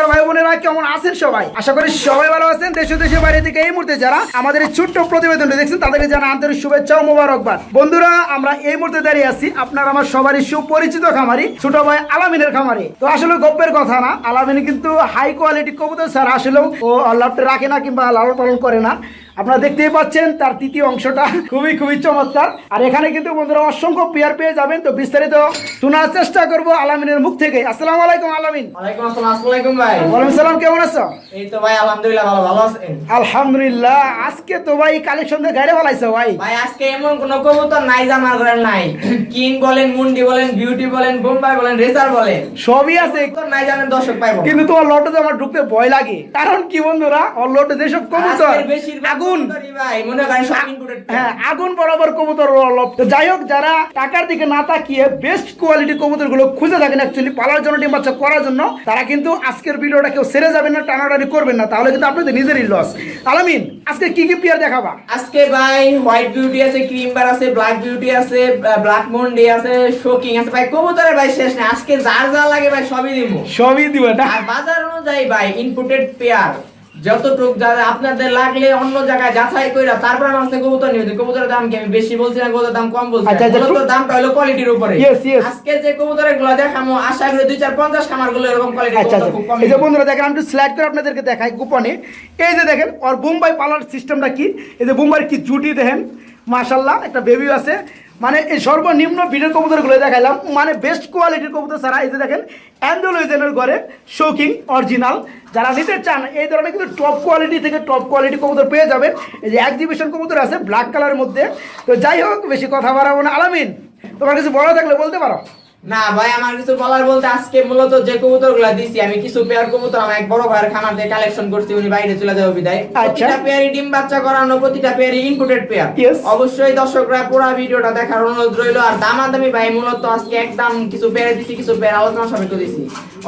কলিজার ভাই বোনেরা কেমন আছেন সবাই? আশা করি সবাই ভালো আছেন। দেশ ও দেশের বাইরে থেকে এই মুহূর্তে যারা আমাদের ছোট্ট প্রতিবেদনটি দেখছেন, তাদেরকে জানা আন্তরিক শুভেচ্ছা ও মোবারকবাদ। বন্ধুরা, আমরা এই মুহূর্তে দাঁড়িয়ে আছি আপনার আমার সবারই সুপরিচিত খামারি, ছোট ভাই আলামিনের খামারে। তো আসলে গপ্পের কথা না, আলামিন কিন্তু হাই কোয়ালিটি কবুতর স্যার আসলেও ও লাভটা রাখে না কিংবা লালন পালন করে না। আপনারা দেখতেই পাচ্ছেন তার তৃতীয় অংশটা খুবই খুবই চমৎকার। আর এখানে কিন্তু বন্ধুরা অসংখ্য পেয়ার পেয়ে যাবেন। তো বিস্তারিত শোনার চেষ্টা করব আলামিনের মুখ থেকে। আসসালামু আলাইকুম আলামিন। ওয়ালাইকুম আসসালাম আলাইকুম ভাই। ওয়ালাইকুম সালাম কেমন আছো? এই তো ভাই আলহামদুলিল্লাহ ভালো ভালো আছেন। আলহামদুলিল্লাহ আজকে তো ভাই কালেকশন দিয়ে গাড়ি ফেলাইছো ভাই। ভাই আজকে এমন কোন কবুতর নাই যে আমার ঘরে নাই। কিং বলেন মুন্ডি বলেন বিউটি বলেন বোম্বাই বলেন রেসার বলেন। সবই আছে। কবুতর নাই জানেন দর্শক পাইবো কিন্তু তোমার লটে আমার ঢুকতে ভয় লাগে। কারণ কি বন্ধুরা ওর লটে যেসব কবুতর আগুন। ভাই মনে করেন হ্যাঁ আগুন বরাবর কবুতর লট। যাই হোক যারা টাকার দিকে না তাকিয়ে বেস্ট কোয়ালিটি কবুতরগুলো খুঁজে থাকেন অ্যাকচুয়ালি পালার জন্য ডিম বাচ্চা করার জন্য তারা কিন্তু আজকের ভিডিওটা কেউ সেরে যাবেন না টানাটানি করবেন না তাহলে কিন্তু আপনাদের নিজেরই লস আলামিন আজকে কি কি পেয়ার দেখাবা? আজকে ভাই হোয়াইট বিউটি আছে ক্রিম বার আছে ব্ল্যাক বিউটি আছে ব্ল্যাক মন্ডি আছে শোকিং আছে। ভাই কবুতরের ভাই শেষ না আজকে যার যা লাগে ভাই সবই দিব সবই দিব আর বাজার অনুযায়ী ভাই ইনপুটেড পেয়ার যতটুক যারা আপনাদের লাগলে অন্য জায়গায় যাচাই কইরা তারপর আমার কাছে কবুতর নিবেন কবুতরের দাম কি আমি বেশি বলছি না কবুতরের দাম কম বলছি আচ্ছা, আচ্ছা, দামটা হলো কোয়ালিটির উপরে. আজকে যে কবুতরেরগুলো দেখামো আশা করি দুই চার পঞ্চাশ খামারগুলো এরকম কোয়ালিটি আচ্ছা আচ্ছা। খুব কম এই যে বন্ধুরা দেখেন আমি একটু স্লাইড করে আপনাদেরকে দেখাই গোপনে। এই যে দেখেন ওর বোম্বাই পালার সিস্টেমটা কি? এই যে বোম্বাইয়ের কি জুটি দেখেন? মাশাল্লাহ একটা বেবি আছে। মানে এই সর্বনিম্ন ভিডিওর কবুতরগুলো দেখাইলাম। মানে বেস্ট কোয়ালিটির কবুতর ছাড়া এই যে দেখেন, অ্যান্ডোলোজেনের ঘরে শোকিং অরিজিনাল যারা নিতে চান, এই ধরনের কিন্তু টপ কোয়ালিটি থেকে টপ কোয়ালিটি কবুতর পেয়ে যাবেন। এই যে এক্সিবিশন কবুতর আছে ব্ল্যাক কালারের মধ্যে। তো যাই হোক, বেশি কথা বাড়াবো না। আলামিন, তোমার কিছু বড় থাকলে বলতে পারো? না ভাই আমার কিছু বলার বলতে আজকে মূলত যে কবুতরগুলা দিছি আমি কিছু পেয়ার কবুতর আমার এক বড় ভাইয়ের খামার থেকে কালেকশন করছি উনি বাইরে চলে যাবে বিদায়। আচ্ছা। প্রতিটা পেয়ারই ডিম বাচ্চা করানো প্রতিটা পেয়ারই ইনপুটেড পেয়ার অবশ্যই দর্শকরা পুরো ভিডিওটা দেখার অনুরোধ রইল। আর দামাদামি ভাই মূলত আজকে একদম কিছু পেয়ার দিছি কিছু পেয়ার আলোচনা সাপেক্ষ দিছি।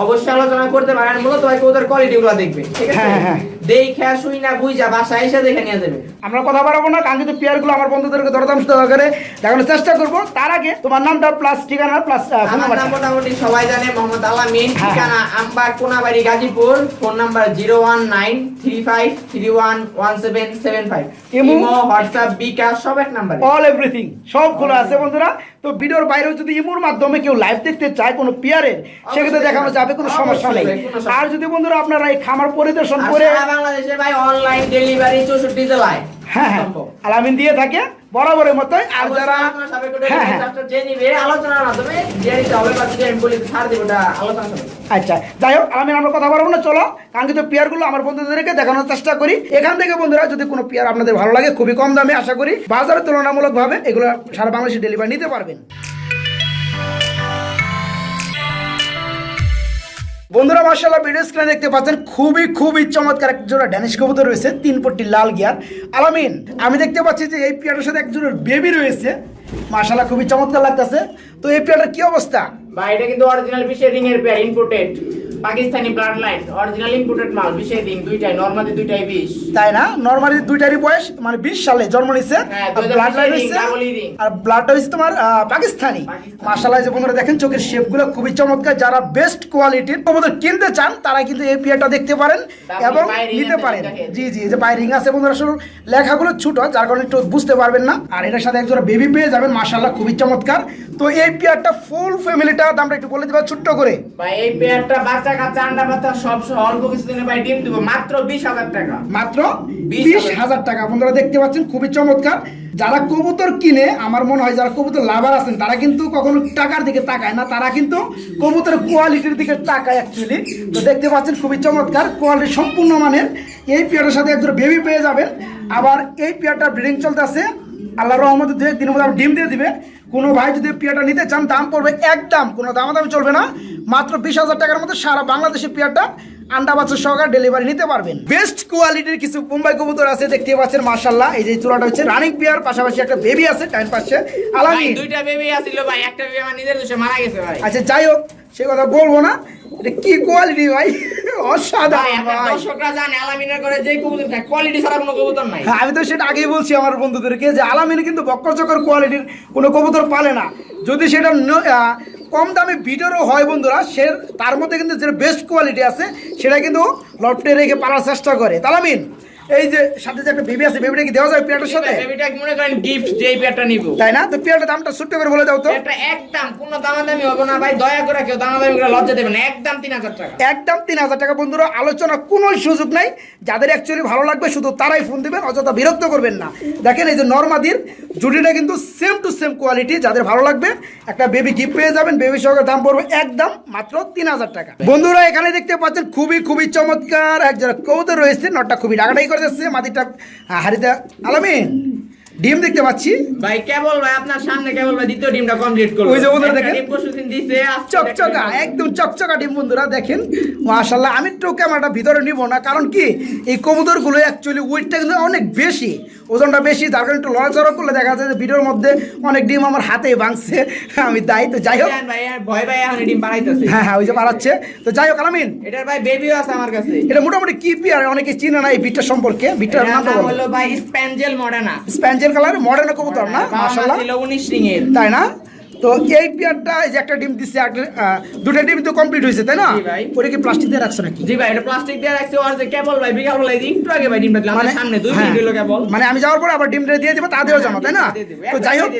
অবশ্যই আলোচনা করতে পারেন মূলত ভাই কবুতর কোয়ালিটি গুলো দেখবে ঠিক আছে? হ্যাঁ, হ্যাঁ। দেখে শুই না বুঝা বাসায় এসে দেখে নিয়ে যাবে। আমরা কথা বাড়াবো না কারণ কিন্তু পেয়ারগুলো আমার বন্ধুদেরকে দরদাম সহকারে দেখানোর চেষ্টা করব তার আগে তোমার নামটা প্লাস ঠিকানা প্লাস আমার নাম মোটামুটি সবাই জানে মোহাম্মদ আলামিন হ্যাঁ। ঠিকানা Konabari Gazipur phone number zero one nine three five three one one seven seven five imo, WhatsApp bKash সব এক নাম্বারে। অল এভরিথিং সব খোলা আছে বন্ধুরা। তো ভিডিওর বাইরেও যদি ইমোর মাধ্যমে কেউ লাইভ দেখতে চায় কোনো পিয়ারের সেক্ষেত্রে দেখানো যাবে কোনো সমস্যা নেই। আর যদি বন্ধুরা আপনারা এই খামার পরিদর্শন করে বাংলাদেশে ভাই অনলাইন ডেলিভারি চৌষট্টি জেলায় হ্যাঁ হ্যাঁ। আলামিন দিয়ে থাকে বরাবরের মতোই। আর যারা হ্যাঁ হ্যাঁ। আচ্ছা যাই হোক আমি আমরা কথা বলব না চলো। কাঙ্ক্ষিত পেয়ারগুলো আমার বন্ধুদেরকে দেখানোর চেষ্টা করি। এখান থেকে বন্ধুরা যদি কোনো পেয়ার আপনাদের ভালো লাগে খুবই কম দামে আশা করি বাজারে তুলনামূলকভাবে এগুলো সারা বাংলাদেশে ডেলিভারি নিতে পারবেন। বন্ধুরা মার্শাল্লাহ ভিডিও স্ক্রিনে দেখতে পাচ্ছেন, খুবই খুবই চমৎকার এক জোড়া ড্যানিশ কবুতর রয়েছে, তিন পট্টি লাল গিয়ার। আলামিন, আমি দেখতে পাচ্ছি যে এই পিয়ারের সাথে এক জোড়ার বেবি রয়েছে। মার্শাল্লাহ খুবই চমৎকার লাগতেছে। তো এই পিয়ারের কি অবস্থা? ভাই, এটা কিন্তু অরিজিনাল বিশ্বের রিং এর pair inputted Pakistani blood line original inputted মাল বিশের রিং দুইটাই নরমালি দুইটাই বিশ। তাই না? নর্মালি দুইটারই বয়স মানে বিশ সালে জন্ম নিচ্ছে হ্যাঁ, ব্লাড লাইন ring। আর ব্লাডটা হচ্ছে তোমার পাকিস্তানি। মার্শাল্লাহ যে বন্ধুরা দেখেন চোখের শেপগুলো খুবই চমৎকার। যারা বেস্ট কোয়ালিটির কবুতর কিনতে চান তারা কিন্তু এই পিয়ারটা দেখতে পারেন এবং নিতে পারেন। জি জি এই যে পায়ে রিং আছে বন্ধুরা আসলে লেখাগুলো ছোট যার কারণে একটু বুঝতে পারবেন না। আর এটার সাথে একজোড়া বেবি পেয়ে যাবেন মার্শাল্লাহ খুবই চমৎকার। তো এই পিয়ারটা ফুল ফ্যামিলিটা দামটা একটু বলে দিবা ছোট্ট করে। ভাই এই পেয়ারটা বাচ্চা কাচ্চা আন্ডা বাচ্চা সব অল্প কিছুদিনে ভাই ডিম দিব মাত্র বিশ হাজার টাকা। মাত্র বিশ হাজার। টাকা। আপনারা দেখতে পাচ্ছেন খুবই চমৎকার। যারা কবুতর কিনে আমার মনে হয় যারা কবুতর লাভার আছেন তারা কিন্তু কখনো টাকার দিকে তাকায় না তারা কিন্তু কবুতরের কোয়ালিটির দিকে তাকায় অ্যাকচুয়ালি তো দেখতে পাচ্ছেন খুবই চমৎকার কোয়ালিটি সম্পূর্ণ মানের। এই পেয়ারের সাথে একজন বেবি পেয়ে যাবেন। আবার এই পেয়ারটা ব্রিডিং চলতেছে আল্লাহ রহমতে দু একদিনের মধ্যে ডিম দিয়ে দিবে। কোনো ভাই যদি পেয়ারটা নিতে চান দাম পড়বে একদম। কোনো দামাদামি চলবে না। মাত্র বিশ হাজার টাকার মধ্যে সারা বাংলাদেশের পেয়ারটা আন্ডা বাচ্চা সহকার ডেলিভারি নিতে পারবেন। বেস্ট কোয়ালিটির কিছু মুম্বাই কবুতর আছে দেখতে পাচ্ছেন মার্শাল্লাহ এই যে চূড়াটা হচ্ছে রানিং পেয়ার পাশাপাশি একটা বেবি আছে টাইম পাচ্ছে। আলাদা দুইটা বেবি আছিল ভাই একটা বেবি আমার নিজের দোষে মারা গেছে ভাই। আচ্ছা যাই হোক সে কথা বলব না। এটা কি কোয়ালিটি ভাই? অসাধারণ ভাই দর্শকরা জানে আলামিনের করে যে কবুতর থাকে কোয়ালিটি ছাড়া কোনো কবুতর নাই। হ্যাঁ, আমি তো সেটা আগেই বলছি আমার বন্ধুদেরকে যে আলামিনে কিন্তু বক্কর কোয়ালিটির কোনো কবুতর পালে না। যদি সেটা কম দামে ভিডিওরও হয় বন্ধুরা সে তার মধ্যে কিন্তু যে বেস্ট কোয়ালিটি আছে সেটা কিন্তু লফটে রেখে পালার চেষ্টা করে। তালামিন এই যে সাথে যে একটা বেবি আছে বেবিটা কি দেওয়া যায় পিয়াটার সাথে? বেবিটা মনে করেন গিফট পেয়ারটা নিব? তাই না? তো দামটা ছোট্ট করে বলে দাও তো। এটা একদম কোনো দামাদামি হবে না ভাই দয়া করে কেউ দামাদামি করে লজ্জা দেবেন একদম তিন হাজার টাকা। একদম তিন হাজার টাকা। বন্ধুরা আলোচনা কোনো সুযোগ নাই। যাদের অ্যাকচুয়ালি ভালো লাগবে শুধু তারাই ফোন দিবেন অযথা বিরক্ত করবেন না। দেখেন এই যে নর্মাদির জুটিটা কিন্তু সেম টু সেম কোয়ালিটি যাদের ভালো লাগবে একটা বেবি গিফট পেয়ে যাবেন। বেবি সহকারে দাম পড়বে একদম মাত্র তিন হাজার টাকা। বন্ধুরা এখানে দেখতে পাচ্ছেন খুবই খুবই চমৎকার একজন কৌতে রয়েছে। নটটা খুবই ডাকাডাকি করে যাচ্ছে মাদিটা হারিতে আলামিন। ডিম দেখতে পাচ্ছি। ভাই কেবল ভাই আপনার সামনে কেবল ভাই দ্বিতীয় ডিমটা কমপ্লিট করল। ওই যে বন্ধুরা দেখেন। ডিম পরশুদিন দিছে চকচকা একদম চকচকা ডিম বন্ধুরা দেখেন। মাশাল্লাহ আমি একটু ক্যামেরাটা ভিতরে নিব না কারণ কি এই কবুতরগুলো অ্যাকচুয়ালি ওয়েটটা কিন্তু অনেক বেশি। ওজনটা বেশি যার কারণে একটু লড়াচড়া করলে দেখা যায় যে ভিডিওর মধ্যে অনেক ডিম আমার হাতে ভাঙছে। আমি দায়ী তো যাই হোক। আর ভয় ভাই এখন ডিম বাড়াইতেছে। হ্যাঁ হ্যাঁ ওই যে বাড়াচ্ছে। তো যাই হোক আলামিন। এটার ভাই বেবিও আছে আমার কাছে। এটা মোটামুটি কি পিয়ার অনেকে চিনে না এই বিটটা সম্পর্কে। বিটটার নাম হলো ভাই spangle Modena spangle colour modern কবুতর না মাশাল্লাহ ছিল 19 রিং এর তাই না? তো এই পিয়ারটা এই যে একটা ডিম দিচ্ছে দুটো ডিম তো কমপ্লিট হয়েছে তাই না? জি ভাই। ওটা কি প্লাস্টিক দিয়ে রাখছো নাকি? জি ভাই এটা প্লাস্টিক দিয়ে রাখছে। আর যে কেবল ভাই বিকাল বেলা এই একটু আগে ভাই ডিমটা দিলাম মানে সামনে দুই মিনিট হলো কেবল মানে আমি যাওয়ার পরে আবার ডিমটা দিয়ে দেবো তা দিয়েও যাব তাই না? তো যাই হোক।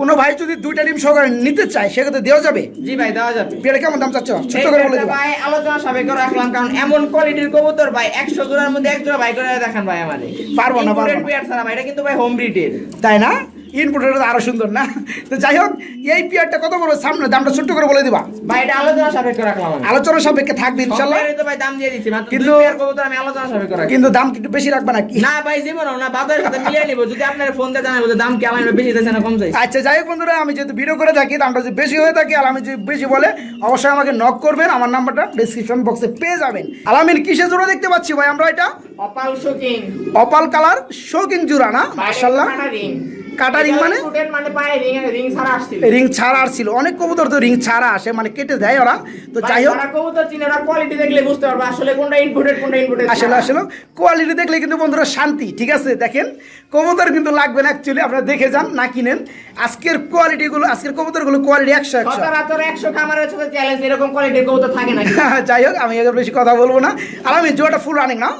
কোনো ভাই যদি দুইটা ডিম সহকারে নিতে চায় সেক্ষেত্রে দেওয়া যাবে? জি ভাই দেওয়া যাবে। পেয়ারা কেমন দাম চাচ্ছ? ছোট করে বলে ভাই আলোচনা সাপেক্ষ রাখলাম কারণ এমন কোয়ালিটির কবুতর ভাই 100 জোড়ার মধ্যে এক জোড়া ভাই করে দেখান ভাই আমাদের পারব না, পারব না। পেয়ার ছাড়া ভাই এটা কিন্তু ভাই হোম ব্রিডের তাই না? ইনপুটের আরও সুন্দর না? তো যাই হোক এই পেয়ারটা কত বড়? সামনে দামটা ছোট্ট করে বলে দিবা। ভাই এটা আলোচনা সাপেক্ষ রাখলাম আলোচনা সাপেক্ষে থাকবে ইনশাল্লাহ। তো ভাই দাম দিয়ে দিছি মাত্র কিন্তু- আমি আলোচনা সাপেক্ষ রাখি কিন্তু দাম একটু বেশি রাখবে নাকি? না ভাই জীবন না বাজারের সাথে মিলিয়ে নিব। যদি আপনার ফোন দিয়ে জানাব যে দাম কি আমার বেশি দিয়েছে না কম চাইছে? আচ্ছা যাই হোক বন্ধুরা আমি যেহেতু ভিডিও করে থাকি দামটা যদি বেশি হয়ে থাকে আর আমি যদি বেশি বলে অবশ্যই আমাকে নক করবেন আমার নাম্বারটা ডিসক্রিপশন বক্সে পেয়ে যাবেন। আলামিন কিসে জোড়া দেখতে পাচ্ছি ভাই আমরা এটা? Opal shocking opal colour shocking জোড়া না? মার্শাল্লাহ রিং কাটা রিং মানে? মানে পায়ে রিং রিং ছাড়া আসছিল। রিং ছাড়া আর ছিল অনেক কবুতর তো রিং ছাড়া আসে মানে কেটে দেয় ওরা। তো যাই হোক। কবুতর চিনে ওরা কোয়ালিটি দেখলে বুঝতে পারবে আসলে কোনটা ইনপুটেড কোনটা ইনপুটেড আসলে আসলে। কোয়ালিটি দেখলে কিন্তু বন্ধুরা শান্তি ঠিক আছে? দেখেন কবুতর কিন্তু লাগবে না অ্যাকচুয়ালি আপনারা দেখে যান না কিনেন। আজকের কোয়ালিটিগুলো আজকের কবুতরগুলো কোয়ালিটি একশো একশো। 100 খামারের সাথে চ্যালেঞ্জ এরকম কোয়ালিটির কবুতর থাকে না। যাই হোক আমি এবার বেশি কথা বলব না। আর আমি জোটা ফুল রানিং না।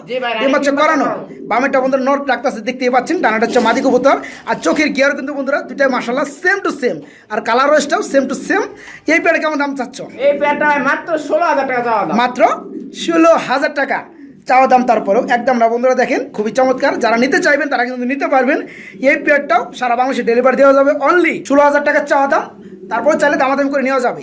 এই হচ্ছে করানো। বামেরটা বন্ধুরা নট রাখতেছে দেখতেই পাচ্ছেন। ডানাটা হচ্ছে মাদি কবুতর। আর চোখের গিয়ার কিন্তু বন্ধুরা দুটাই মাসাল্লাহ সেম টু সেম আর কালার রয়েসটাও সেম টু সেম এই পেয়ারে কেমন দাম চাচ্ছ? এই প্যাডটা মাত্র 16000 টাকা দাম। মাত্র ষোলো হাজার টাকা। চাওয়া দাম তারপরেও একদম না। বন্ধুরা দেখেন খুবই চমৎকার। যারা নিতে চাইবেন তারা কিন্তু নিতে পারবেন। এই পেয়ারটাও সারা বাংলাদেশে ডেলিভারি দেওয়া যাবে অনলি ষোলো হাজার টাকা চাওয়া দাম। তারপরে চাইলে দামাদামি করে নেওয়া যাবে।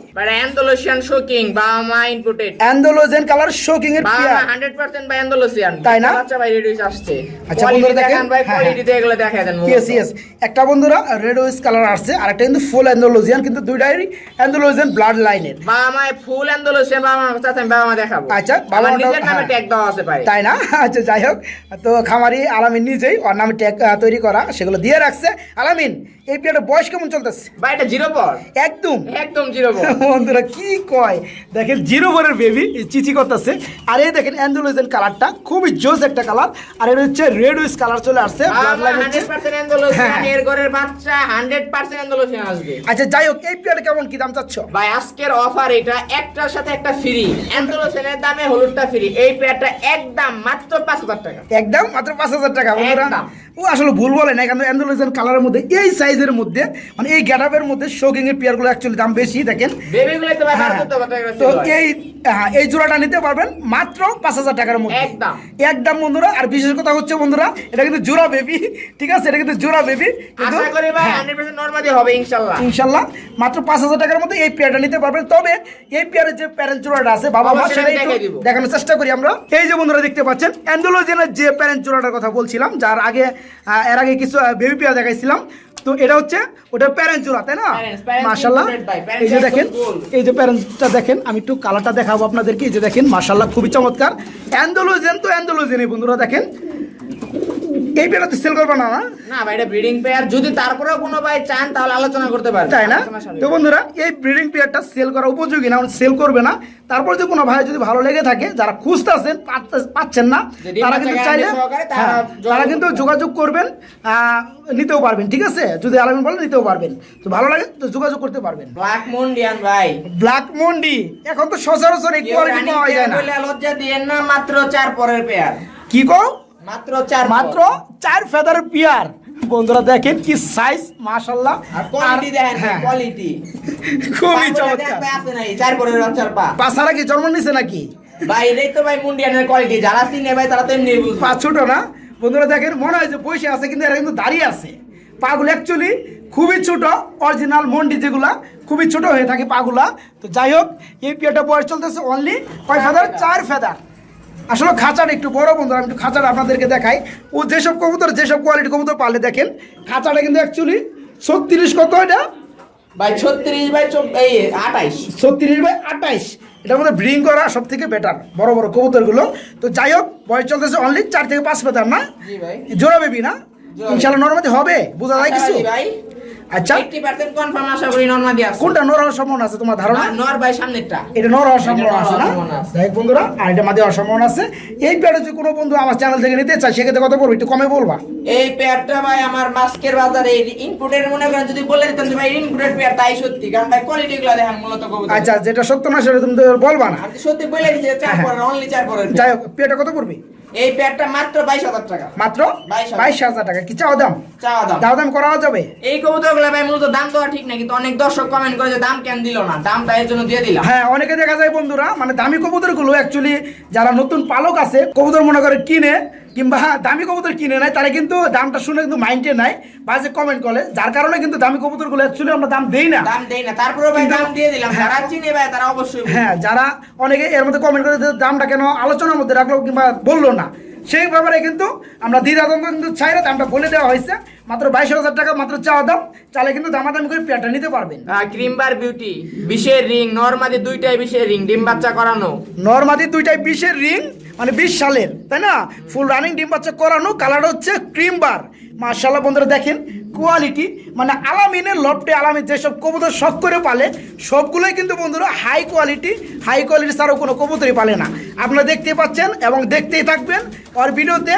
শোকিং মা ইনপুটেড অ্যান্ডোলোজেন কালার শোকিং এর বা পেয়ার। 100% বাই অ্যান্ডালুসিয়ান তাই না? আচ্ছা ভাই রেডিউস আসছে। আচ্ছা, বন্ধুরা দেখেন। ভাই হ্যাঁ, কোয়ালিটি দিয়ে এগুলো দেখায় দেন ইয়েস ইয়েস একটা বন্ধুরা রেড ওয়েস কালার আসছে আর একটা কিন্তু ফুল অ্যান্ডোলোজিয়ান কিন্তু দুইটাই অ্যান্ডোলোজিয়ান ব্লাড লাইনের বাবা মায়ের ফুল অ্যান্ডালুসিয়ান বাবা মা চাচ্ছেন বাবা মা দেখাবো। আচ্ছা, বাবা নিজের নামে হ্যাঁ। ট্যাগ দেওয়া আছে তাই না? আচ্ছা যাই হোক। তো খামারি আলামিন নিজেই ওর নামে ট্যাগ তৈরি করা, সেগুলো দিয়ে রাখছে। আলামিন এই পেয়ারটা বয়স কেমন চলতেছে? ভাই এটা জিরো পর। একদম। একদম জিরো পর। বন্ধুরা কি কয়? দেখেন জিরো বরের বেবি চিচি করতেছে। আর এই দেখেন অ্যান্ডোলোজেন কালারটা খুবই জোস একটা কালার আর এটা হচ্ছে রেড উইস কালার চলে আসছে হ্যাঁ। এর ঘরের বাচ্চা হান্ড্রেড পার্সেন্ট অ্যান্ডালুসিয়ান আসবে। আচ্ছা যাই হোক এই পেয়ারটা কেমন কি দাম চাচ্ছ? ভাই আজকের অফার এটা একটার সাথে একটা ফ্রি অ্যান্ডালুসিয়ানের দামে হলুদটা ফ্রি এই পেয়ারটা একদম মাত্র পাঁচ হাজার টাকা। একদম মাত্র পাঁচ হাজার টাকা বন্ধুরা। ও আসলে ভুল বলে না এখানে অ্যান্ডোলোজেন কালারের মধ্যে এই সাইজের মধ্যে মানে এই গ্যাটাপের মধ্যে শোকিং এর পেয়ারগুলো অ্যাকচুয়ালি দাম বেশি দেখেন। তো হ্যাঁ, তো এই হ্যাঁ এই জোড়াটা নিতে পারবেন মাত্র পাঁচ হাজার টাকার মধ্যে। একদম। বন্ধুরা আর বিশেষ কথা হচ্ছে বন্ধুরা এটা কিন্তু জোড়া বেবি ঠিক আছে? এটা কিন্তু জোড়া বেবি কিন্তু হ্যাঁ, হবে ইনশাল্লাহ। মাত্র পাঁচ হাজার টাকার মধ্যে এই পেয়ারটা নিতে পারবেন। তবে এই পেয়ারের যে প্যারেন্ট জোড়াটা আছে বাবা মা সেটা একটু দেখানোর চেষ্টা করি আমরা। এই যে বন্ধুরা দেখতে পাচ্ছেন অ্যান্ডোলোজেনের যে প্যারেন্ট জোড়াটার কথা বলছিলাম যার আগে এর আগে কিছু বেবি পেয়ার দেখাইছিলাম। তো এটা হচ্ছে ওটা প্যারেন্ট জোড়া তাই না? মাশাল্লাহ parents এই যে দেখেন এই যে প্যারেন্টসটা দেখেন আমি একটু কালারটা দেখাবো আপনাদেরকে। এই যে দেখেন মাশাল্লাহ খুবই চমৎকার। অ্যান্ডোলোজেন তো অ্যান্ডোলোজেনই বন্ধুরা দেখেন। এই পেয়ারটা সেল করবে না না? না ভাই এটা ব্রিডিং পেয়ার। যদি তারপরেও কোনো ভাই চান তাহলে আলোচনা করতে তাই না? তো বন্ধুরা এই ব্রিডিং পেয়ারটা সেল করা উপযোগী না সেল করবে না। তারপর যদি কোনো ভাই যদি ভালো লেগে থাকে যারা খুঁজতেছেন পাচ্ছে- পাচ্ছেন না তারা কিন্তু চাইলে তারা হ্যাঁ, যোগাযোগ কিন্তু যোগাযোগ করবেন নিতেও পারবেন ঠিক আছে? যদি আলামিন বলে নিতেও পারবেন। তো ভালো লাগে তো যোগাযোগ করতে পারবেন। ব্ল্যাক মুন্ডিয়ান ভাই। ব্ল্যাক মন্ডি এখন তো সচরাচর এই কোয়ালিটি পাওয়া যায় না। লজ্জা দিয়েন না মাত্র চার পরের পেয়ার। কি কও? মাত্র চার মাত্র চার ফেদারের পিয়ার। বন্ধুরা দেখেন কি সাইজ মাশাল্লাহ আর কোয়ালিটি দেখেন হ্যাঁ, কোয়ালিটি খুবই চমৎকার। কি জন্ম নিছে নাকি? ভাই এটাই তো ভাই মুন্ডিয়ানের কোয়ালিটি যারা চিনে ভাই তারা তো এমনি বুঝবে। পা ছোট না। বন্ধুরা দেখেন মনে হয় যে বসে আছে কিন্তু এরা কিন্তু দাঁড়িয়ে আছে। পাগুলো অ্যাকচুয়ালি খুবই ছোট অরিজিনাল মন্ডি যেগুলা খুবই ছোট হয়ে থাকে পাগুলা। তো যাই হোক এই পিয়াটা বয়স চলতেছে অনলি কয় ফেদার। চার ফেদার। আসলে খাঁচাটা একটু বড় বন্ধুরা আমি একটু খাঁচাটা আপনাদেরকে দেখাই। ও যেসব কবুতর যেসব কোয়ালিটি কবুতর পালে দেখেন খাঁচাটা কিন্তু অ্যাকচুয়ালি ছত্রিশ কত এটা? ভাই ছত্রিশ চোখ- এই আঠাইশ। ছত্রিশ বাই আঠাইশ। এটার মধ্যে ব্রিং করা সব থেকে বেটার বড় বড় কবুতরগুলো। তো যাই হোক বয়স চলতেছে অনলি চার থেকে পাঁচ ফেদার না? জোড়া বেবি না? ইনশাল্লাহ নর্মাদি হবে? বোঝা যায় কিছু? ভাই। আচ্ছা। এইটটি পার্সেন্ট কনফার্ম আশা করি নর্মাদি আছে কোনটা নর হওয়ার আছে তোমার ধারণা? নর ভাই সামনেরটা। এটা নর হওয়ার সম্ভাবনা এটা নর আছে না? হওয়ার সম্ভাবনা আছে। যাই হোক বন্ধুরা আর এটা মাঝে হওয়ার আছে। এই পেয়ারে যদি কোনো বন্ধু আমার চ্যানেল থেকে নিতে চায় সেক্ষেত্রে কত পড়বে একটু কমে বলবা। এই পেয়ারটা ভাই আমার মাস্কের বাজারে ইনপুটের মনে করেন যদি বলে দিতাম যে ভাই ইনপুটের পেয়ার তাই সত্যি। কারণ ভাই কোয়ালিটি গুলো দেখেন মূলত কবুতর। আচ্ছা যেটা সত্য না সেটা তুমি বলবা না। সত্যি বলে চার হ্যাঁ। পরের অনলি চার পরের যাই হোক পেয়ারটা কত পড়বে? এই পেয়ারটা মাত্র বাইশ হাজার টাকা। মাত্র 22,000 বাইশ হাজার টাকা। কি চাও দাম? চাও দাম। দাও দাম করা যাবে? এই কবুতরগুলো ভাই মূলত দাম দেওয়া ঠিক না কিন্তু অনেক দর্শক কমেন্ট করে যে দাম কেন দিল না দামটা এর জন্য দিয়ে দিলাম। হ্যাঁ অনেকে দেখা যায় বন্ধুরা মানে দামি কবুতরগুলো অ্যাকচুয়ালি যারা নতুন পালক আছে কবুতর মনে করে কিনে কিংবা দামি কবুতর কিনে নেয় তারা কিন্তু দামটা শুনে কিন্তু মাইন্ডে নাই বাজে কমেন্ট করে যার কারণে কিন্তু দামি কবুতরগুলো অ্যাকচুয়ালি আমরা দাম দেই না। দাম দেই না তারপরে ভাই দাম দিয়ে দিলাম হ্যাঁ। যারা চিনে ভাই তারা অবশ্যই হ্যাঁ যারা অনেকে এর মধ্যে কমেন্ট করে দামটা কেন আলোচনার মধ্যে রাখল কিংবা বলল না সেই ব্যাপারে কিন্তু আমরা দ্বিধাদ্বন্দ্ব কিন্তু চাই না দামটা বলে দেওয়া হয়েছে। মাত্র বাইশ হাজার টাকা মাত্র চাওয়া দাম চাইলে কিন্তু দামাদামি করে পেয়ারটা নিতে পারবেন। ক্রিম বার বিউটি বিশের রিং নরমাদি দুইটাই বিশের রিং ডিম বাচ্চা করানো। নর্মাদি দুইটাই বিশের রিং মানে বিশ সালের, তাই না? ফুল রানিং ডিম বাচ্চা করানো কালার হচ্ছে ক্রিম বার মার্শাল্লাহ বন্ধুরা দেখেন কোয়ালিটি মানে আলামিনের লফটে আলামিন যেসব কবুতর শখ করে পালে, সবগুলোই কিন্তু বন্ধুরা হাই কোয়ালিটি হাই কোয়ালিটি ছাড়াও কোনো কবুতরই পালে না। আপনারা দেখতে পাচ্ছেন এবং দেখতেই থাকবেন, আর ভিডিওতে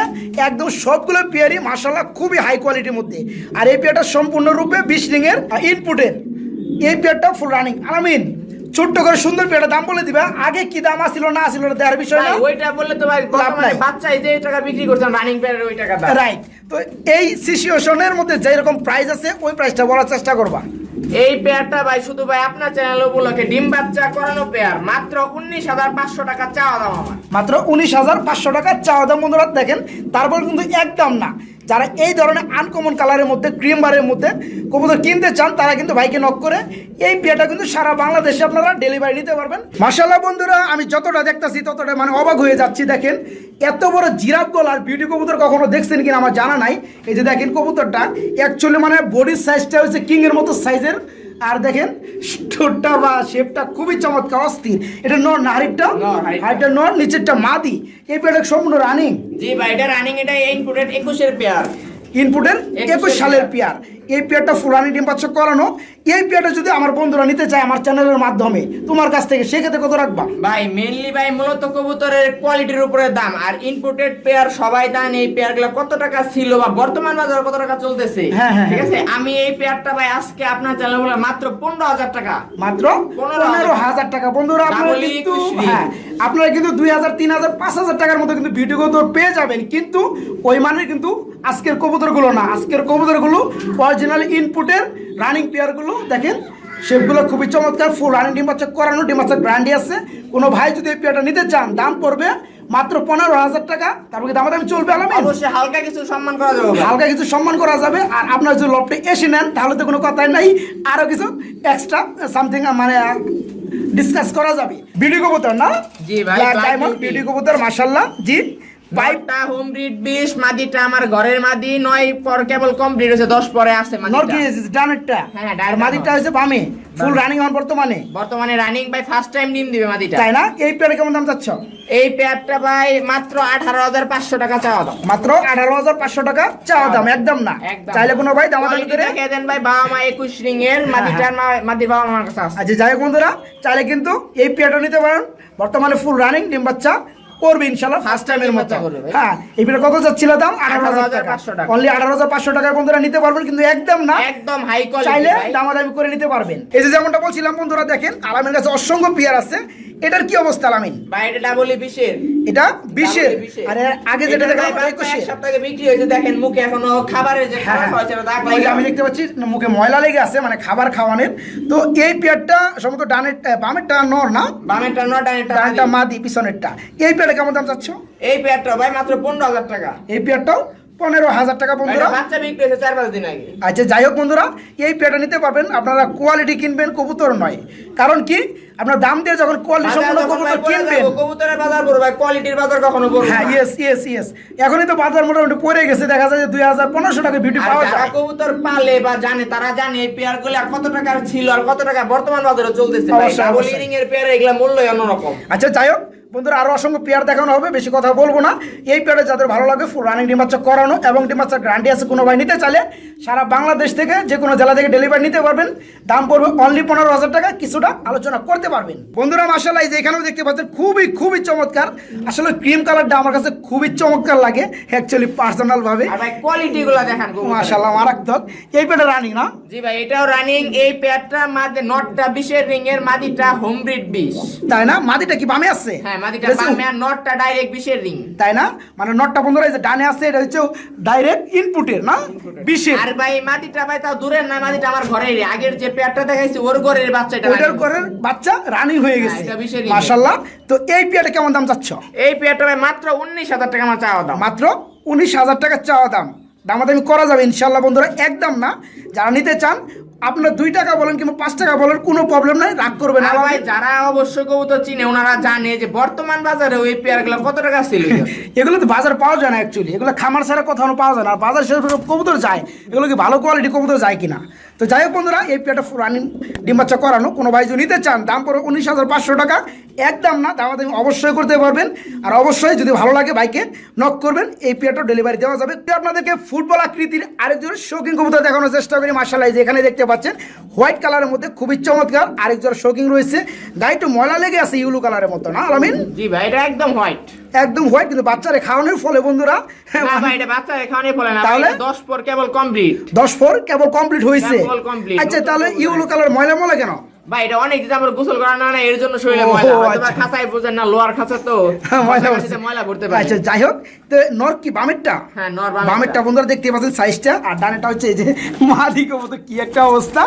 একদম সবগুলো পেয়ারই মার্শাল্লাহ খুবই হাই কোয়ালিটির মধ্যে। আর এই পেয়ারটা সম্পূর্ণরূপে বিশ রিংয়ের ইনপুটের এই পেয়ারটা ফুল রানিং আলামিন ছোট্ট করে সুন্দর পেয়ারটা দাম বলে দিবা। আগে কি দাম আসছিল না আসছিল না দেওয়ার বিষয় না। ওইটা বললে তো ভাই বর্তমানে। বাচ্চা এই যে টাকা বিক্রি করছেন রানিং প্যারের ওই টাকা দাম। রাইট তো এই সিচুয়েশনের মধ্যে যেরকম প্রাইস আছে ওই প্রাইসটা বলার চেষ্টা করবা। এই পেয়ারটা ভাই শুধু ভাই আপনার চ্যানেল উপলক্ষে ডিম বাচ্চা করানো পেয়ার মাত্র উনিশ হাজার পাঁচশো টাকা চাওয়া দাম আমার। মাত্র উনিশ হাজার পাঁচশো টাকা চাওয়া দাম বন্ধুরা দেখেন। তারপর কিন্তু একদম না। যারা এই ধরনের আনকমন কালারের মধ্যে ক্রিম বারের মধ্যে কবুতর কিনতে চান, তারা কিন্তু ভাইকে নক করে এই বিয়েটা কিন্তু সারা বাংলাদেশে আপনারা ডেলিভারি নিতে পারবেন। মাসাল্লাহ বন্ধুরা, আমি যতটা দেখতেছি ততটা মানে অবাক হয়ে যাচ্ছি, দেখেন। এত বড় জিরাফ গোল আর বিউটি কবুতর কখনো দেখছেন কিনা আমার জানা নাই। এই যে দেখেন কবুতরটা অ্যাকচুয়ালি মানে বডির সাইজটা হচ্ছে কিংয়ের মতো সাইজের আর দেখেন ঠোঁটটা বা শেপটা খুবই চমৎকার অস্থির। এটা নর না হাড়িটা হাড়িটা। নর নিচেরটা মাদি। এই পেয়ারটা সম্পূর্ণ রানিং জি ভাই এটা রানিং এটা ইনপুটেড একুশের পেয়ার। ইনপুটের একুশ সালের পেয়ার। পেয়ার। এই পেয়ারটা ফুলানি ডিম পাচ্ছ করানো। এই পেয়ারটা যদি আমার বন্ধুরা নিতে চায় আমার চ্যানেলের মাধ্যমে তোমার কাছ থেকে সেক্ষেত্রে কত রাখবা? ভাই মেনলি ভাই মূলত কবুতরের কোয়ালিটির উপরে দাম আর ইনপুটেড পেয়ার সবাই দেন এই পেয়ারগুলো কত টাকা ছিল বা বর্তমান বাজারে কত টাকা চলতেছে। হ্যাঁ, হ্যাঁ, ঠিক হ্যাঁ। আছে? আমি এই পেয়ারটা ভাই আজকে আপনার চ্যানেল বলে মাত্র পনেরো হাজার টাকা। মাত্র পনেরো হাজার। টাকা। বন্ধুরা আপনারা কিন্তু হ্যাঁ আপনারা কিন্তু দুই হাজার তিন হাজার পাঁচ হাজার টাকার মতো কিন্তু ভিডিও কবুতর পেয়ে যাবেন। কিন্তু ওই মানের কিন্তু আজকের কবুতরগুলো না। আজকের কবুতরগুলো অরিজিনাল ইনপুটের রানিং পেয়ারগুলো দেখেন সেগুলো খুবই চমৎকার ফুল রানিং ডিম বাচ্চা করানো ডিম বাচ্চা ব্র্যান্ডি আছে। কোনো ভাই যদি এই পেয়ারটা নিতে চান দাম পড়বে মাত্র পনেরো হাজার টাকা। তারপর কি দামাদামি চলবে অবশ্যই হালকা কিছু সম্মান করা যাবে। হালকা কিছু সম্মান করা যাবে। আর আপনার যদি লপটে এসে নেন তাহলে তো কোনো কথাই নাই। আরও কিছু এক্সট্রা সামথিং মানে ডিসকাস করা যাবে। বিডি কবুতর না? জি ভাই, ডায়মন্ড বিডি কবুতর মাশাআল্লাহ। জি। পাইপটা হোম ব্রিড মাদিটা আমার ঘরের মাদি নয় পর কেবল কমপ্লিট হয়েছে দশ পরে আছে নর কি ডানেরটা হ্যাঁ, আর ডানেরটা মাদিকটা বামে ফুল রানিং অন বর্তমানে। বর্তমানে রানিং ভাই ফার্স্ট টাইম ডিম দিবে মাদিটা। তাই না? এই পেয়ারে কেমন দাম চাচ্ছ? এই পেয়ারটা ভাই মাত্র আঠারো হাজার পাঁচশো টাকা চাওয়া দাম। মাত্র আঠারো হাজার পাঁচশো টাকা চাওয়া দাম একদম না। চাইলে কোনো ভাই করে দেখিয়ে দেন ভাই বাবা মা একুশ রিং এর মাদিটার মা- মাদির বাবা মার কাছে আছে। আচ্ছা যাই বন্ধুরা চাইলে কিন্তু এই পেয়ারটা নিতে পারেন। বর্তমানে ফুল রানিং ডিম বাচ্চা করবে ইনশাল্লাহ ফার্স্ট টাইমের মতো। হ্যাঁ এবারে কত যাচ্ছিল দাম? আঠারো হাজার 18,500 টাকা। অনলি আঠারো হাজার পাঁচশো টাকা বন্ধুরা নিতে পারবেন কিন্তু একদম না। একদম হাই চাইলে দামাদামি করে নিতে পারবেন। এই যে যেমনটা বলছিলাম বন্ধুরা দেখেন আরামের কাছে অসংখ্য পিয়ার আছে। এটার কি অবস্থা আলামিন ভাই এটা ডাবল বিশের। এটা বিশের। আর এর আগে যেটা দেখা বাচ্চা একুশে এক সপ্তাহে বিক্রি হয়েছে দেখেন মুখে এখনও খাবারের যে হ্যাঁ, আমি দেখতে পাচ্ছি মুখে ময়লা লেগে আছে মানে খাবার খাওয়ানোর। তো এই পেয়ারটা সম্ভবত ডানের বামেরটা নর না? বামেরটা নট ডানেরটা ডানটা মাদি। পিছনেরটা। এই পেয়ারটা কেমন দাম চাচ্ছ? এই পেয়ারটা ভাই মাত্র পনেরো হাজার টাকা। এই পেয়ারটাও পনেরো হাজার টাকা বন্ধুরা। এটা বাচ্চা বিক্রি হয়েছে চার পাঁচ দিন আগে। আচ্ছা যাই হোক বন্ধুরা এই পেয়ারটা নিতে পারবেন। আপনারা কোয়ালিটি কিনবেন কবুতর নয়। কারণ কি? আপনার দাম দিয়ে যখন কোয়ালিটি সম্পূর্ণ কবুতর কিনবেন কবুতরের বাজার বড় ভাই কোয়ালিটির বাজার কখনো বড় হ্যাঁ ইয়েস ইয়েস ইয়েস এখনই তো বাজার মোটামুটি পড়ে গেছে দেখা যায় যে দুই হাজার পনেরোশো টাকা বিউটি পাওয়া যায় কবুতর পালে বা জানে তারা জানে এই পেয়ারগুলা কত টাকার ছিল আর কত টাকা বর্তমান বাজারে চলতেছে ভাই। ডাবল। ইনিং এর পেয়ার এগুলা মূল্য অন্যরকম। আচ্ছা যাই হোক বন্ধুরা আরও অসংখ্য পেয়ার দেখানো হবে বেশি কথা বলব না। এই পেয়ারে যাদের ভালো লাগে ফুল রানিং ডিমাচ্চা করানো এবং ডিমাচ্চা গ্যারান্টি আছে কোনো ভাই নিতে চাইলে সারা বাংলাদেশ থেকে যে কোনো জেলা থেকে ডেলিভারি নিতে পারবেন। দাম পড়বে অনলি পনেরো হাজার টাকা। কিছুটা আলোচনা করতে পারবেন। বন্ধুরা মাসাল্লাহ এই যে এখানেও দেখতে পাচ্ছেন খুবই খুবই চমৎকার। আসলে ক্রিম কালারটা আমার কাছে খুবই চমৎকার লাগে অ্যাকচুয়ালি পার্সোনাল ভাবে। আর ভাই কোয়ালিটি গুলা দেখান। মাসাল্লাহ মারাত্মক এই পেয়ারটা রানিং না? জি ভাই এটাও রানিং এই পেয়ারটা মাঝে নটটা বিশের রিং এর মাদিটা হোম ব্রিড বিশ তাই না? মাদিটা কি বামে আছে? হ্যাঁ মাদিটা বামে আর নটটা ডাইরেক্ট বিশের রিং তাই না? মানে নটটা বন্ধুরা এই যে ডানে আছে এটা হচ্ছে ডাইরেক্ট ইনপুটের না? বিশের আর ভাই মাদিটা ভাই তাও দূরের না মাদিটা আমার ঘরের আগের যে পেয়ারটা দেখাইছি ওর ঘরের বাচ্চাটা running। ঘরের বাচ্চা? রানিং হয়ে গেছে। হ্যাঁ। মাশাল্লাহ তো এই পেয়ারটা কেমন দাম চাচ্ছ? এই পেয়ারটা মাত্র উনিশ হাজার টাকা আমার চাওয়া দাম। মাত্র উনিশ হাজার টাকা চাওয়া দাম। দামাদামি করা যাবে ইনশাল্লাহ বন্ধুরা একদম না। যারা নিতে চান আপনার দুই টাকা বলেন কিংবা পাঁচ টাকা বলেন কোনো প্রবলেম নাই রাগ করবেন না ভাই যারা অবশ্য কবুতর চিনে ওনারা জানে যে বর্তমান বাজারে ওই পেয়ারগুলো কত টাকা ছিল এগুলো তো বাজার পাওয়া যায় না অ্যাকচুয়ালি এগুলো খামার ছাড়া কোথাও পাওয়া যায় না। আর বাজার সেরকম কবুতর যায় এগুলো কি ভালো কোয়ালিটি কবুতর যায় কিনা? তো যাই হোক বন্ধুরা, এই পেয়ারটা রানিং ডিম বাচ্চা করানো, কোনো ভাই যদি নিতে চান, দাম পড়বে উনিশ হাজার পাঁচশো টাকা। একদম না, দাম আপনি অবশ্যই করতে পারবেন। আর অবশ্যই যদি ভালো লাগে বাইকে নক করবেন, এই পেয়ারটা ডেলিভারি দেওয়া যাবে। আপনাদেরকে ফুটবল আকৃতির আরেকজন শৌকিং কবুতর দেখানোর চেষ্টা করি মার্শাল্লাহ যে এখানে দেখতে পাচ্ছেন হোয়াইট কালারের মধ্যে খুবই চমৎকার আরেকজন শৌকিং রয়েছে। গাড়িটা ময়লা লেগে আছে ইউলু কালারের মতো, না আলামিন? জি ভাই, এটা একদম হোয়াইট একদম হোয়াইট কিন্তু বাচ্চারে খাওয়ানোর ফলে বন্ধুরা। তাহলে? দশ ফোর কেবল কমপ্লিট দশ ফোর কেবল কমপ্লিট হয়েছে। আচ্ছা তাহলে ইয়েলো ইউলো কালার ময়লা ময়লা কেন? ভাই এটা অনেক দিন আমার গোসল করা না না এর জন্য শরীরে ময়লা। হয়তো আচ্ছা। খাঁচায় বোঝেন না লোয়ার খাঁচা তো। ময়লা ময়লা ময়লা পড়তে পারে। আচ্ছা যাই হোক তো নর কি বামেরটা? হ্যাঁ নর বামেরটা। বামেরটা বন্ধুরা দেখতে পাচ্ছেন সাইজটা আর ডানেটা হচ্ছে এই যে মাদিকে মতো কি একটা অবস্থা।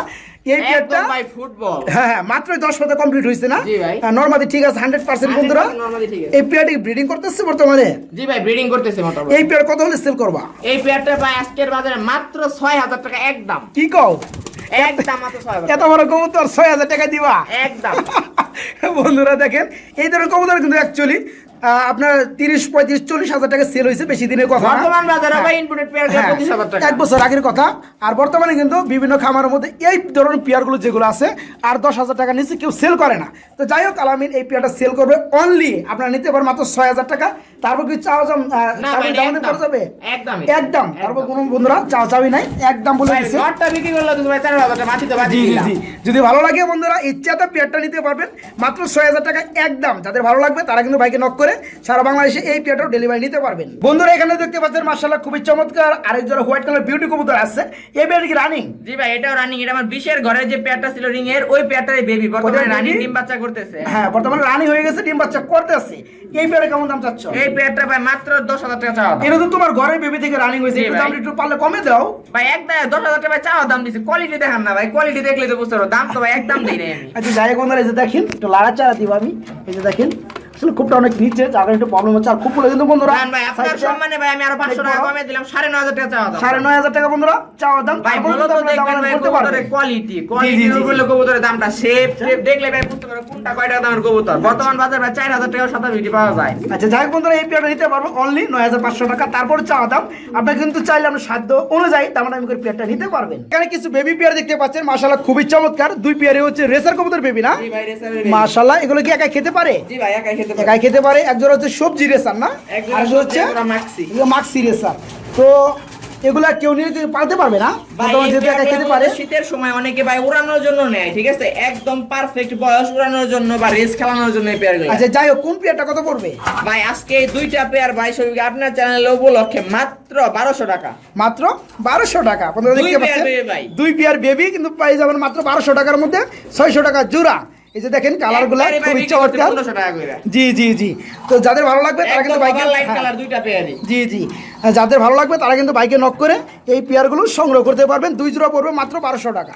এই একদম ভাই ফুটবল হ্যাঁ হ্যাঁ মাত্র দশ পাতা কমপ্লিট হয়েছে না? জি ভাই। ঠিক আছে হান্ড্রেড পার্সেন্ট বন্ধুরা। 100% ঠিক আছে। এই পেয়ারটি ব্রিডিং করতেছে বর্তমানে? জি ভাই ব্রিডিং করতেছে মোটামুটি। এই পেয়ার কত হলে সেল করবা? এই পেয়ারটা ভাই আজকের বাজারে মাত্র ছয় হাজার টাকা একদম। কি কও? একদম এত বড় কবুতর ছয় হাজার টাকা দিবা? একদম। বন্ধুরা দেখেন এই ধরনের কবুতর কিন্তু অ্যাকচুয়ালি আপনার তিরিশ পঁয়ত্রিশ চল্লিশ হাজার টাকা সেল হয়েছে বেশি দিনের কথা বর্তমান বাজারে হ্যাঁ। ভাই ইনপুটেড পেয়ার হ্যাঁ, এক বছর আগের কথা। আর বর্তমানে কিন্তু বিভিন্ন খামারের মধ্যে এই ধরনের পেয়ারগুলো যেগুলো আছে আর দশ হাজার টাকা নিচে কেউ সেল করে না। তো যাই হোক আলামিন এই পেয়ারটা সেল করবে অনলি আপনারা নিতে পারেন মাত্র ছয় হাজার টাকা। তারপর কি চাওয়া দাম। করা যাবে। একদম। তারপর কোনো বন্ধুরা চাওয়া চাবি নাই একদম বলে দিচ্ছে বিক্রি করলে ভাই হাজার টাকা যদি ভালো লাগে বন্ধুরা ইচ্ছাতে পেয়ারটা নিতে পারবেন। মাত্র ছয় হাজার টাকা একদম। যাদের ভালো লাগবে তারা কিন্তু বাইকে নক করে সারা বাংলাদেশে এই পেয়ারটাও ডেলিভারি নিতে পারবেন। বন্ধুরা এখানে দেখতে পাচ্ছেন মার্শাল্লাহ খুবই চমৎকার আরেক জোড়া হোয়াইট কালার বিউটি কবুতর আছে। এই পেয়ার কি রানিং জি ভাই এটাও রানিং এটা আমার বিশের ঘরের যে পেয়ারটা ছিল রিং এর ওই পেয়ারটাই বেবি বর্তমানে রানিং ডিম বাচ্চা করতেছে। হ্যাঁ বর্তমানে রানিং হয়ে গেছে ডিম বাচ্চা করতে আছে এই পেয়ারে কেমন দাম চাচ্ছ? এই পেয়ারটা ভাই মাত্র দশ হাজার টাকা চাওয়া এটা তো তোমার ঘরের বেবি থেকে রানিং হয়েছে দাম একটু পারলে কমে দাও। ভাই একদম দশ হাজার টাকা চাওয়া দাম দিচ্ছে কোয়ালিটি দেখান না ভাই কোয়ালিটি দেখলে তো বুঝতে পারো দাম তো ভাই একদম দিই নাই আমি। আচ্ছা যাই বন্ধুরা এই যে দেখেন একটু লাড়া চাড়া দিব আমি। এই যে দেখেন আসলে খুবটা অনেক নিচে যার একটু প্রবলেম হচ্ছে। আর খুব বলে কিন্তু বন্ধুরা ভাই আপনার সম্মানে ভাই আমি আরও পাঁচশো টাকা কমে দিলাম সাড়ে নয় হাজার টাকা চাওয়া দাম সাড়ে নয় হাজার টাকা বন্ধুরা চাওয়া দাম। ভাই মূলত কিন্তু দেখবেন ভাই কবুতরের কোয়ালিটি জি। উপরে কবুতরের দামটা শেপ শেপ দেখলে ভাই বুঝতে পারবে কোনটা কয় টাকা দামের কবুতর? বর্তমান বাজারে ভাই চার হাজার টাকা সাতাশ বিটি পাওয়া যায়। আচ্ছা যাই বন্ধুরা এই পেয়ারটা নিতে পারব অনলি নয় হাজার পাঁচশো টাকা। তারপর চাওয়া দাম। আপনার কিন্তু চাইলে আপনার সাধ্য অনুযায়ী তেমন আমি করে পেয়ারটা নিতে পারবেন। এখানে কিছু বেবি পেয়ার দেখতে পাচ্ছেন। মাশাল্লাহ খুবই চমৎকার। দুই পেয়ারে হচ্ছে রেসার কবুতর বেবি না? জি ভাই রেসারের মাশাল্লাহ এগুলো কি একাই খেতে পারে? জি ভাই একাই খেতে পারে একাই খেতে পারে। একজন হচ্ছে সবজি রেসার না? একজন হচ্ছে মাক্সি রেসার। তো এগুলা কেউ নিয়ে পালতে পারবে না। যেহেতু খেতে পারে। শীতের সময় অনেকে ভাই উড়ানোর জন্য নেয় ঠিক আছে? একদম পারফেক্ট বয়স উড়ানোর জন্য বা রেস খেলানোর জন্য এই পেয়ারগুলো আচ্ছা যাই হোক কোন পেয়ারটা কত পড়বে? ভাই আজকে এই দুইটা পেয়ার ভাই আপনার চ্যানেলে উপলক্ষে মাত্র বারোশো টাকা? মাত্র বারোশো টাকা। আপনারা দেখতে পাচ্ছেন? দুই পেয়ার বেবি কিন্তু পাই যাবেন মাত্র বারোশো টাকার মধ্যে ছয়শো টাকা জোড়া। এই যে দেখেন কালারগুলা খুবই করতে চমৎকার 1500 টাকা করে জি জি জি। তো যাদের ভালো লাগবে তারা কিন্তু একদম বাইকে লাইট হ্যাঁ, জি জি। যাদের ভালো লাগবে তারা কিন্তু বাইকে নক করে এই পেয়ারগুলো সংগ্রহ করতে পারবেন। দুই জোড়া পড়বে মাত্র বারোশো টাকা।